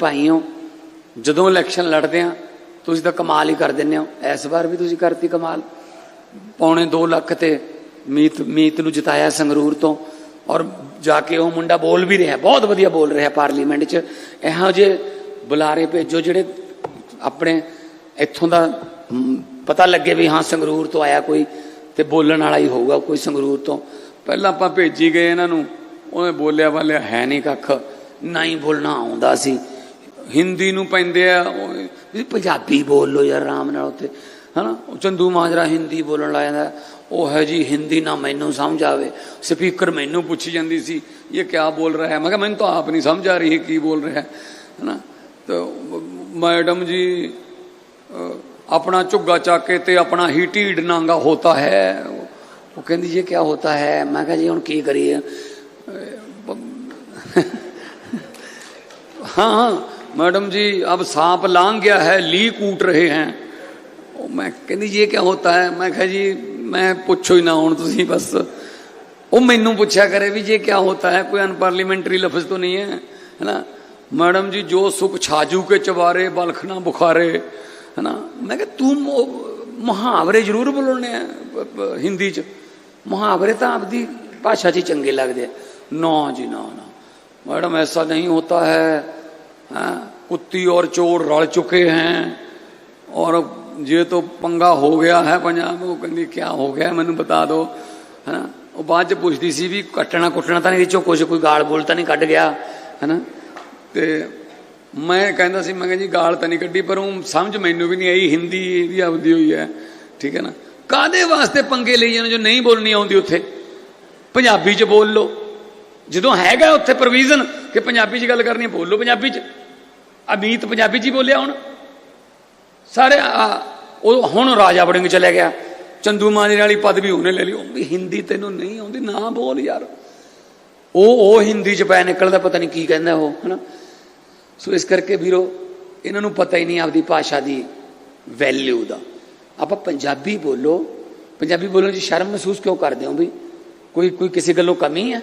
ਭਾਈ ਹੋ ਜਦੋਂ ਇਲੈਕਸ਼ਨ ਲੜਦੇ ਆ ਤੁਸੀਂ ਤਾਂ ਕਮਾਲ ਹੀ ਕਰ ਦਿੰਦੇ ਹੋ। ਇਸ ਵਾਰ ਵੀ ਤੁਸੀਂ ਕਰਤੀ ਕਮਾਲ। ਪੌਣੇ 2 ਲੱਖ ਤੇ ਮੀਤ ਮੀਤ ਨੂੰ ਜਿਤਾਇਆ ਸੰਗਰੂਰ ਤੋਂ ਔਰ ਜਾ ਕੇ ਉਹ ਮੁੰਡਾ ਬੋਲ ਵੀ ਰਿਹਾ, ਬਹੁਤ ਵਧੀਆ ਬੋਲ ਰਿਹਾ ਪਾਰਲੀਮੈਂਟ 'ਚ। ਇਹੋ ਜਿਹੇ ਬੁਲਾਰੇ ਭੇਜੋ ਜਿਹੜੇ ਆਪਣੇ ਇੱਥੋਂ ਦਾ ਪਤਾ ਲੱਗੇ ਵੀ ਹਾਂ ਸੰਗਰੂਰ ਤੋਂ ਆਇਆ ਕੋਈ ਤੇ ਬੋਲਣ ਵਾਲਾ ਹੀ ਹੋਊਗਾ ਕੋਈ ਸੰਗਰੂਰ ਤੋਂ। ਪਹਿਲਾਂ ਆਪਾਂ ਭੇਜੀ ਗਏ ਇਹਨਾਂ ਨੂੰ, ਉਹਨੇ ਬੋਲਿਆ ਵਾਲਿਆ ਹੈ ਨਹੀਂ ਕੱਖ, ਨਾ ਹੀ ਬੋਲਣਾ ਆਉਂਦਾ ਸੀ। ਹਿੰਦੀ ਨੂੰ ਪੈਂਦੇ ਆ, ਉਹ ਵੀ ਪੰਜਾਬੀ ਬੋਲ ਲੋ ਯਾਰ, ਆਰਾਮ ਨਾਲ ਉੱਥੇ, ਹਨਾ? ਉਹ ਚੰਦੂ ਮਾਜਰਾ ਹਿੰਦੀ ਬੋਲਣ ਲੱਗ ਜਾਂਦਾ। ਉਹ ਹੈ ਜੀ ਹਿੰਦੀ ਨਾ ਮੈਨੂੰ ਸਮਝ ਆਵੇ। ਸਪੀਕਰ ਮੈਨੂੰ ਪੁੱਛੀ ਜਾਂਦੀ ਸੀ, ਇਹ ਕਿਆ ਬੋਲ ਰਿਹਾ ਹੈ? ਮੈਂ ਕਿਹਾ, ਮੈਨੂੰ ਤਾਂ ਆਪ ਨਹੀਂ ਸਮਝ ਆ ਰਹੀ ਹੈ ਕੀ ਬੋਲ ਰਿਹਾ ਹੈ। ਹਨਾ? ਤਾਂ ਮੈਡਮ ਜੀ ਆਪਣਾ ਝੁੱਗਾ ਚੱਕ ਕੇ ਤੇ ਆਪਣਾ ਹੀ ਢੀਡ ਨਾਂਗਾ ਹੋਤਾ ਹੈ। ਉਹ ਕਹਿੰਦੀ ਜੀ ਕਿਆ ਹੋਤਾ ਹੈ? ਮੈਂ ਕਿਹਾ, ਜੀ ਹੁਣ ਕੀ ਕਰੀਏ? ਹਾਂ ਹਾਂ। मैडम जी अब सांप लांग गया है ली कूट रहे हैं ਉਹ ਮੈਂ ਕਹਿੰਦੀ ਜੀ ਇਹ ਕੀ ਹੁੰਦਾ ਹੈ ਮੈਂ ਕਿਹਾ ਜੀ ਮੈਂ ਪੁੱਛੋ ਹੀ ਨਾ ਹੁਣ ਤੁਸੀਂ ਬਸ ਉਹ ਮੈਨੂੰ ਪੁੱਛਿਆ ਕਰੇ ਵੀ ਜੇ ਕੀ ਹੁੰਦਾ ਹੈ ਕੋਈ ਅਨਪਾਰਲੀਮੈਂਟਰੀ ਲਫ਼ਜ਼ ਤਾਂ ਨਹੀਂ ਹੈ ਹੈ ਨਾ ਮੈਡਮ ਜੀ ਜੋ ਸੁਖ ਛਾਜੂ ਕੇ ਚਵਾਰੇ ਬਲਖ ਨਾ ਬੁਖਾਰੇ ਹੈ ਨਾ ਮੈਂ ਕਿਹਾ ਤੂੰ ਉਹ ਮੁਹਾਵਰੇ ਜ਼ਰੂਰ ਬੋਲਣੇ ਆ ਪ- ਪ- ਹਿੰਦੀ ਚ ਮੁਹਾਵਰੇ ਤਾਂ ਆਪਦੀ ਭਾਸ਼ਾ 'ਚ ਹੀ ਚੰਗੇ ਲੱਗਦੇ ਆ ਨਾ ਜੀ ਨਾ ਨਾ मैडम ऐसा नहीं होता है हाँ, कुत्ती और चोर रल चुके हैं और ये तो पंगा हो गया है पंजाब ਉਹ ਕਹਿੰਦੀ ਕੀ ਹੋ ਗਿਆ ਮੈਨੂੰ ਬਤਾ ਦਿਓ ਹੈਨਾ ਉਹ ਬਾਅਦ ਚ ਪੁੱਛਦੀ ਸੀ ਵੀ ਕੱਟਣਾ ਕੁੱਟਣਾ ਤਾਂ ਨਹੀਂ ਵਿੱਚੋਂ ਕੁਝ ਕੋਈ ਗਾਲ ਬੋਲ ਤਾਂ ਨਹੀਂ ਕੱਢ ਗਿਆ ਹੈਨਾ ਤੇ ਮੈਂ ਕਹਿੰਦਾ ਸੀ ਮੈਂ ਕਿਹਾ ਜੀ ਗਾਲ ਤਾਂ ਨਹੀਂ ਕੱਢੀ ਪਰ ਉਹ ਸਮਝ ਮੈਨੂੰ ਵੀ ਨਹੀਂ ਆਈ ਹਿੰਦੀ ਇਹਦੀ ਆਪਦੀ ਹੋਈ ਹੈ ਠੀਕ ਹੈ ਨਾ ਕਾਦੇ ਵਾਸਤੇ ਪੰਗੇ ਲਈ ਜਾਂਦੇ ਜੋ ਨਹੀਂ ਬੋਲਣੀ ਆਉਂਦੀ ਉੱਥੇ ਪੰਜਾਬੀ ਚ ਬੋਲ ਲਓ ਜਦੋਂ ਹੈਗਾ ਉੱਥੇ ਪ੍ਰੋਵੀਜ਼ਨ ਕਿ ਪੰਜਾਬੀ 'ਚ ਗੱਲ ਕਰਨੀ ਬੋਲੋ ਪੰਜਾਬੀ 'ਚ। ਅਮੀਤ ਪੰਜਾਬੀ 'ਚ ਹੀ ਬੋਲਿਆ ਹੁਣ। ਸਾਰੇ ਉਹ ਹੁਣ ਰਾਜਾ ਵੜਿੰਗ ਚਲੇ ਗਿਆ। ਚੰਦੂ ਮਾਜਰੇ ਵਾਲੀ ਪਦਵੀ ਉਹਨੇ ਲੈ ਲਈ। ਉਹ ਵੀ ਹਿੰਦੀ ਤੈਨੂੰ ਨਹੀਂ ਆਉਂਦੀ, ਨਾ ਬੋਲ ਯਾਰ। ਉਹ ਉਹ ਹਿੰਦੀ 'ਚ ਪੈ ਨਿਕਲਦਾ, ਪਤਾ ਨਹੀਂ ਕੀ ਕਹਿੰਦਾ ਉਹ, ਹਨਾ? ਸੋ ਇਸ ਕਰਕੇ ਵੀਰੋ, ਇਹਨਾਂ ਨੂੰ ਪਤਾ ਹੀ ਨਹੀਂ ਆਪਦੀ ਭਾਸ਼ਾ ਦੀ ਵੈਲਿਊ ਦਾ। ਆਪਾਂ ਪੰਜਾਬੀ ਬੋਲੋ। ਪੰਜਾਬੀ ਬੋਲਣ 'ਚ ਸ਼ਰਮ ਮਹਿਸੂਸ ਕਿਉਂ ਕਰਦੇ ਹੋ ਵੀ? ਕੋਈ ਕੋਈ ਕਿਸੇ ਗੱਲੋਂ ਕਮੀ ਹੈ?